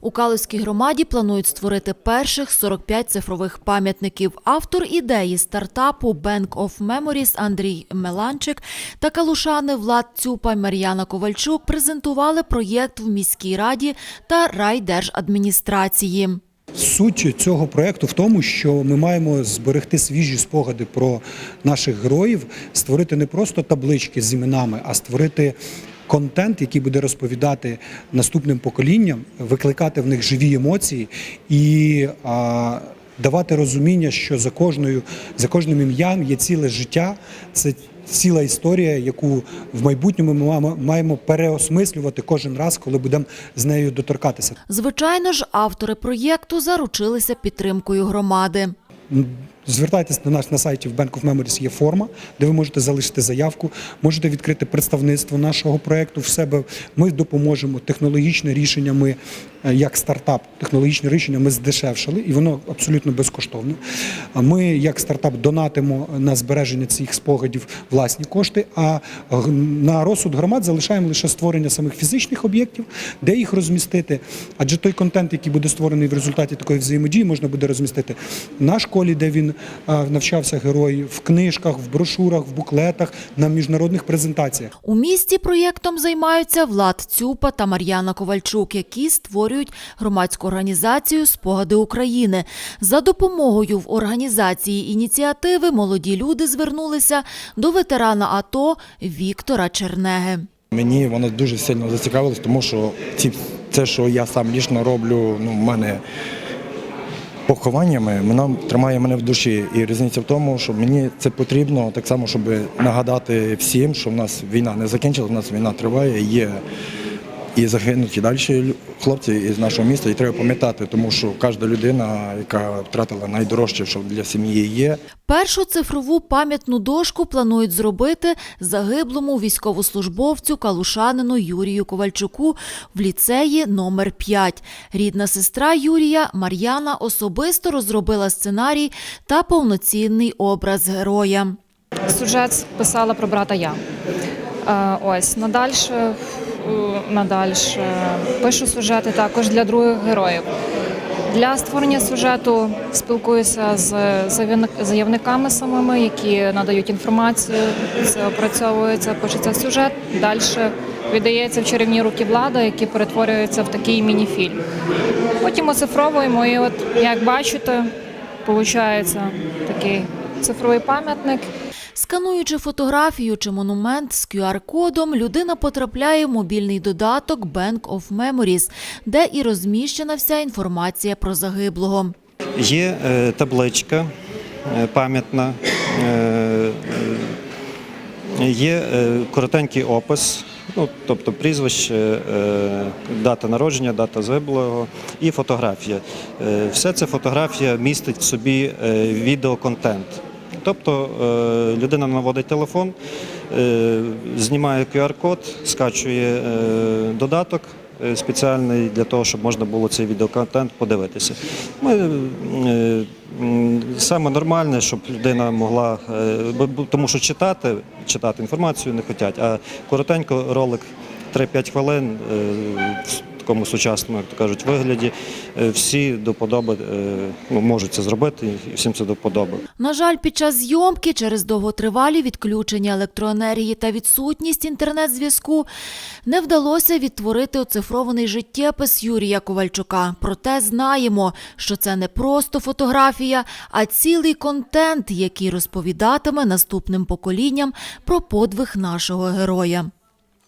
У Калузькій громаді планують створити перших 45 цифрових пам'ятників. Автор ідеї стартапу Bank of Memories Андрій Меланчик та калушани Влад Цюпа Мар'яна Ковальчук презентували проєкт в міській раді та райдержадміністрації. Суть цього проекту в тому, що ми маємо зберегти свіжі спогади про наших героїв, створити не просто таблички з іменами, а створити контент, який буде розповідати наступним поколінням, викликати в них живі емоції і а, давати розуміння, що за кожною за кожним ім'ям є ціле життя. Це ціла історія, яку в майбутньому ми маємо- маємо переосмислювати кожен раз, коли будемо з нею доторкатися. Звичайно ж, автори проєкту заручилися підтримкою громади. Звертайтесь до нас на сайті в Bank of Memories є форма, де ви можете залишити заявку, можете відкрити представництво нашого проекту в себе. Ми допоможемо технологічне рішення. Ми е, як стартап, технологічне рішення ми здешевшили, і воно абсолютно безкоштовне. Ми, як стартап, донатимо на збереження цих спогадів власні кошти. А на розсуд громад залишаємо лише створення самих фізичних об'єктів, де їх розмістити. Адже той контент, який буде створений в результаті такої взаємодії, можна буде розмістити на школі, де він навчався герой, в книжках, в брошурах, в буклетах, на міжнародних презентаціях. У місті проєктом займаються Влад Цюпа та Мар'яна Ковальчук, які створюють громадську організацію Спогади України. За допомогою в організації ініціативи молоді люди звернулися до ветерана АТО Віктора Чернеги. Мені воно дуже сильно зацікавилось, тому що ці, це, що я сам лічно роблю, ну, в мене похованнями, вона тримає мене в душі. І різниця в тому, що мені це потрібно так само, щоб нагадати всім, що в нас війна не закінчилася, в нас війна триває, є і загинуть і далі лю- хлопці із нашого міста. І треба пам'ятати, тому що кожна людина, яка втратила найдорожче, що для сім'ї є, Першу цифрову пам'ятну дошку планують зробити загиблому військовослужбовцю Калушанину Юрію Ковальчуку в ліцеї номер 5. Рідна сестра Юрія Мар'яна особисто розробила сценарій та повноцінний образ героя. Сюжет писала про брата я. Е, Ось надальше, надальше пишу сюжети також для других героїв. Для створення сюжету спілкуюся з заявниками самими, які надають інформацію, це опрацьовується, пишеться сюжет. Далі віддається в чарівні руки влада, які перетворюються в такий міні-фільм. Потім оцифровуємо, і от як бачите, виходить такий цифровий пам'ятник. Скануючи фотографію чи монумент з QR-кодом, людина потрапляє в мобільний додаток Bank of Memories, де і розміщена вся інформація про загиблого. Є е, табличка е, пам'ятна, е, є коротенький опис, ну, тобто прізвище, дата народження, дата загиблого і фотографія. Все це фотографія містить в собі відеоконтент. Тобто е, людина наводить телефон, е, знімає QR-код, скачує е, додаток спеціальний для того, щоб можна було цей відеоконтент подивитися. Ми, саме нормальне, щоб людина могла, тому що читати, читати інформацію не хочуть, а коротенько ролик 3-5 хвилин такому сучасному, як то кажуть, вигляді, е, всі до подоби е, ну, можуть це зробити і всім це до подоби. На жаль, під час зйомки через довготривалі відключення електроенергії та відсутність інтернет-зв'язку не вдалося відтворити оцифрований життєпис Юрія Ковальчука. Проте знаємо, що це не просто фотографія, а цілий контент, який розповідатиме наступним поколінням про подвиг нашого героя.